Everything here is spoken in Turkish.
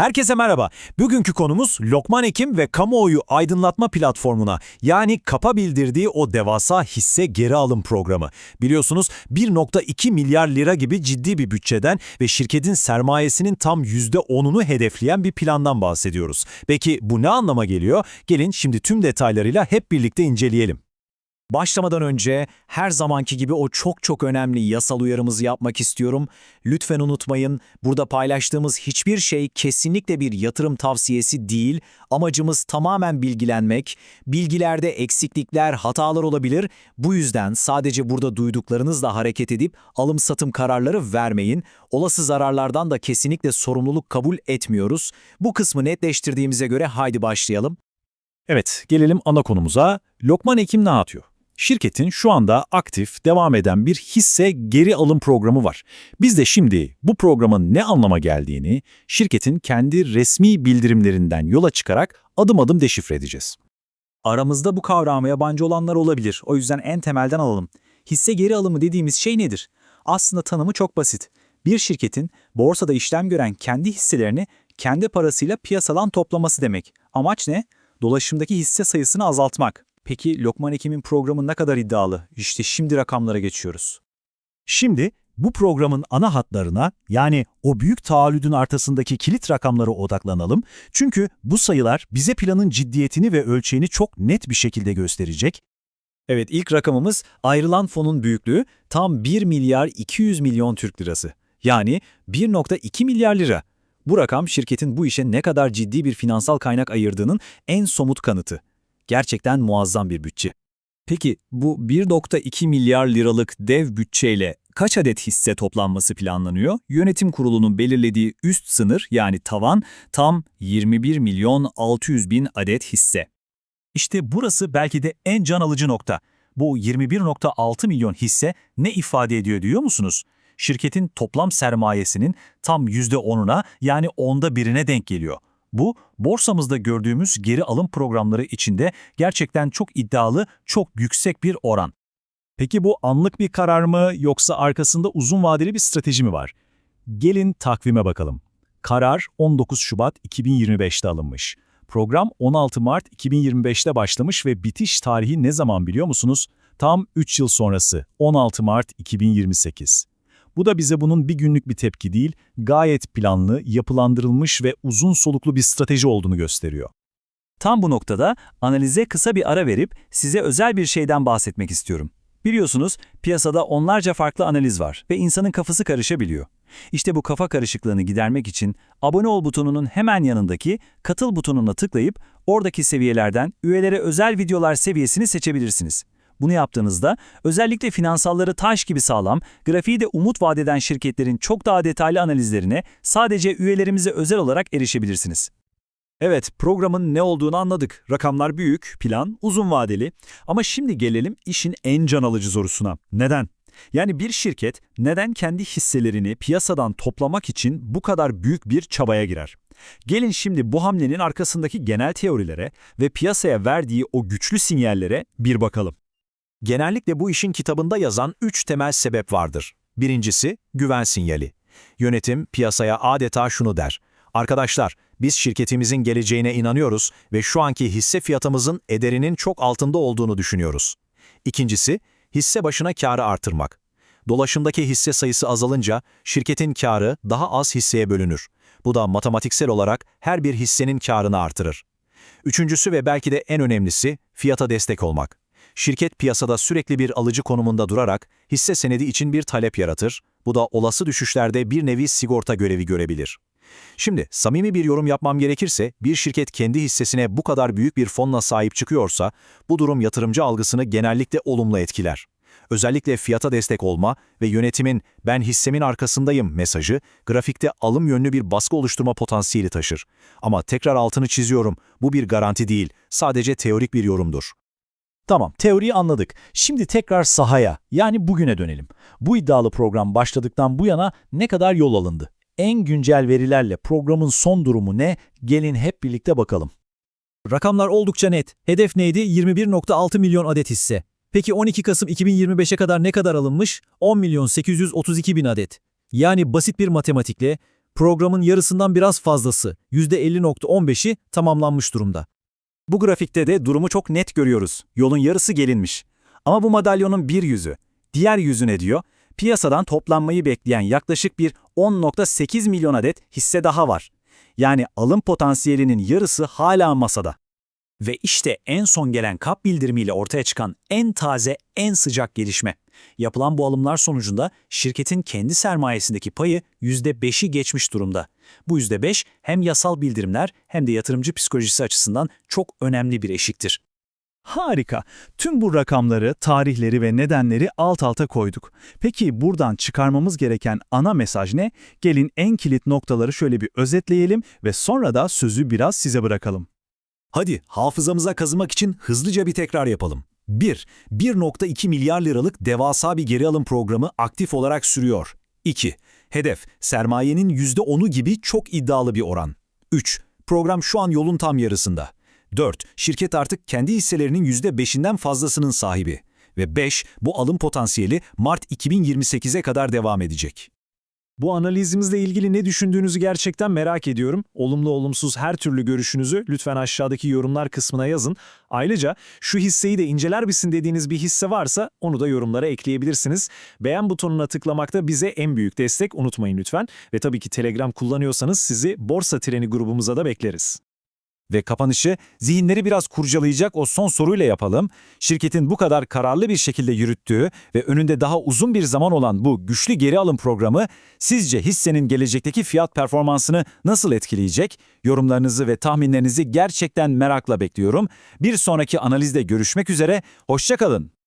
Herkese merhaba. Bugünkü konumuz Lokman Ekim ve kamuoyu aydınlatma platformuna yani KAP'a bildirdiği o devasa hisse geri alım programı. Biliyorsunuz 1.2 milyar lira gibi ciddi bir bütçeden ve şirketin sermayesinin tam %10'unu hedefleyen bir plandan bahsediyoruz. Peki bu ne anlama geliyor? Gelin şimdi tüm detaylarıyla hep birlikte inceleyelim. Başlamadan önce her zamanki gibi o çok çok önemli yasal uyarımızı yapmak istiyorum. Lütfen unutmayın, burada paylaştığımız hiçbir şey kesinlikle bir yatırım tavsiyesi değil. Amacımız tamamen bilgilenmek. Bilgilerde eksiklikler, hatalar olabilir. Bu yüzden sadece burada duyduklarınızla hareket edip alım-satım kararları vermeyin. Olası zararlardan da kesinlikle sorumluluk kabul etmiyoruz. Bu kısmı netleştirdiğimize göre haydi başlayalım. Evet, gelelim ana konumuza. Lokman Ekim ne yapıyor? Şirketin şu anda aktif, devam eden bir hisse geri alım programı var. Biz de şimdi bu programın ne anlama geldiğini şirketin kendi resmi bildirimlerinden yola çıkarak adım adım deşifre edeceğiz. Aramızda bu kavrama yabancı olanlar olabilir. O yüzden en temelden alalım. Hisse geri alımı dediğimiz şey nedir? Aslında tanımı çok basit. Bir şirketin borsada işlem gören kendi hisselerini kendi parasıyla piyasadan toplaması demek. Amaç ne? Dolaşımdaki hisse sayısını azaltmak. Peki Lokman Ekim'in programı ne kadar iddialı? İşte şimdi rakamlara geçiyoruz. Şimdi bu programın ana hatlarına yani o büyük taahhüdün arkasındaki kilit rakamlara odaklanalım. Çünkü bu sayılar bize planın ciddiyetini ve ölçeğini çok net bir şekilde gösterecek. Evet ilk rakamımız ayrılan fonun büyüklüğü tam 1 milyar 200 milyon Türk lirası. Yani 1.2 milyar lira. Bu rakam şirketin bu işe ne kadar ciddi bir finansal kaynak ayırdığının en somut kanıtı. Gerçekten muazzam bir bütçe. Peki bu 1.2 milyar liralık dev bütçeyle kaç adet hisse toplanması planlanıyor? Yönetim kurulunun belirlediği üst sınır yani tavan tam 21 milyon 600 bin adet hisse. İşte burası belki de en can alıcı nokta. Bu 21.6 milyon hisse ne ifade ediyor diyor musunuz? Şirketin toplam sermayesinin tam %10'una yani onda birine denk geliyor. Bu, borsamızda gördüğümüz geri alım programları içinde gerçekten çok iddialı, çok yüksek bir oran. Peki bu anlık bir karar mı yoksa arkasında uzun vadeli bir strateji mi var? Gelin takvime bakalım. Karar 19 Şubat 2025'te alınmış. Program 16 Mart 2025'te başlamış ve bitiş tarihi ne zaman biliyor musunuz? Tam 3 yıl sonrası 16 Mart 2028. Bu da bize bunun bir günlük bir tepki değil, gayet planlı, yapılandırılmış ve uzun soluklu bir strateji olduğunu gösteriyor. Tam bu noktada analize kısa bir ara verip size özel bir şeyden bahsetmek istiyorum. Biliyorsunuz piyasada onlarca farklı analiz var ve insanın kafası karışabiliyor. İşte bu kafa karışıklığını gidermek için abone ol butonunun hemen yanındaki katıl butonuna tıklayıp oradaki seviyelerden üyelere özel videolar seviyesini seçebilirsiniz. Bunu yaptığınızda özellikle finansalları taş gibi sağlam, grafiği de umut vadeden şirketlerin çok daha detaylı analizlerine sadece üyelerimize özel olarak erişebilirsiniz. Evet, programın ne olduğunu anladık. Rakamlar büyük, plan uzun vadeli. Ama şimdi gelelim işin en can alıcı sorusuna. Neden? Yani bir şirket neden kendi hisselerini piyasadan toplamak için bu kadar büyük bir çabaya girer? Gelin şimdi bu hamlenin arkasındaki genel teorilere ve piyasaya verdiği o güçlü sinyallere bir bakalım. Genellikle bu işin kitabında yazan üç temel sebep vardır. Birincisi, güven sinyali. Yönetim piyasaya adeta şunu der. Arkadaşlar, biz şirketimizin geleceğine inanıyoruz ve şu anki hisse fiyatımızın ederinin çok altında olduğunu düşünüyoruz. İkincisi, hisse başına karı artırmak. Dolaşımdaki hisse sayısı azalınca şirketin karı daha az hisseye bölünür. Bu da matematiksel olarak her bir hissenin karını artırır. Üçüncüsü ve belki de en önemlisi fiyata destek olmak. Şirket piyasada sürekli bir alıcı konumunda durarak hisse senedi için bir talep yaratır. Bu da olası düşüşlerde bir nevi sigorta görevi görebilir. Şimdi samimi bir yorum yapmam gerekirse bir şirket kendi hissesine bu kadar büyük bir fonla sahip çıkıyorsa bu durum yatırımcı algısını genellikle olumlu etkiler. Özellikle fiyata destek olma ve yönetimin ben hissemin arkasındayım mesajı grafikte alım yönlü bir baskı oluşturma potansiyeli taşır. Ama tekrar altını çiziyorum bu bir garanti değil sadece teorik bir yorumdur. Tamam, teoriyi anladık. Şimdi tekrar sahaya, yani bugüne dönelim. Bu iddialı program başladıktan bu yana ne kadar yol alındı? En güncel verilerle programın son durumu ne? Gelin hep birlikte bakalım. Rakamlar oldukça net. Hedef neydi? 21.6 milyon adet hisse. Peki 12 Kasım 2025'e kadar ne kadar alınmış? 10 milyon 832 bin adet. Yani basit bir matematikle Programın yarısından biraz fazlası, %50.15'i tamamlanmış durumda. Bu grafikte de durumu çok net görüyoruz. Yolun yarısı gelinmiş. Ama bu madalyonun bir yüzü. Diğer yüzü ne diyor? Piyasadan toplanmayı bekleyen yaklaşık bir 10.8 milyon adet hisse daha var. Yani alım potansiyelinin yarısı hala masada. Ve işte en son gelen kap bildirimiyle ortaya çıkan en taze, en sıcak gelişme. Yapılan bu alımlar sonucunda şirketin kendi sermayesindeki payı %5'i geçmiş durumda. Bu %5 hem yasal bildirimler hem de yatırımcı psikolojisi açısından çok önemli bir eşiktir. Harika. Tüm bu rakamları, tarihleri ve nedenleri alt alta koyduk. Peki buradan çıkarmamız gereken ana mesaj ne? Gelin en kilit noktaları şöyle bir özetleyelim ve sonra da sözü biraz size bırakalım. Hadi hafızamıza kazımak için hızlıca bir tekrar yapalım. 1. 1.2 milyar liralık devasa bir geri alım programı aktif olarak sürüyor. 2. Hedef, sermayenin %10'u gibi çok iddialı bir oran. 3. Program şu an yolun tam yarısında. 4. Şirket artık kendi hisselerinin %5'inden fazlasının sahibi. Ve 5. Bu alım potansiyeli Mart 2028'e kadar devam edecek. Bu analizimizle ilgili ne düşündüğünüzü gerçekten merak ediyorum. Olumlu olumsuz her türlü görüşünüzü lütfen aşağıdaki yorumlar kısmına yazın. Ayrıca şu hisseyi de inceler misin dediğiniz bir hisse varsa onu da yorumlara ekleyebilirsiniz. Beğen butonuna tıklamakta bize en büyük destek unutmayın lütfen. Ve tabii ki Telegram kullanıyorsanız sizi Borsa Treni grubumuza da bekleriz. Ve kapanışı zihinleri biraz kurcalayacak o son soruyla yapalım. Şirketin bu kadar kararlı bir şekilde yürüttüğü ve önünde daha uzun bir zaman olan bu güçlü geri alım programı sizce hissenin gelecekteki fiyat performansını nasıl etkileyecek? Yorumlarınızı ve tahminlerinizi gerçekten merakla bekliyorum. Bir sonraki analizde görüşmek üzere, hoşçakalın.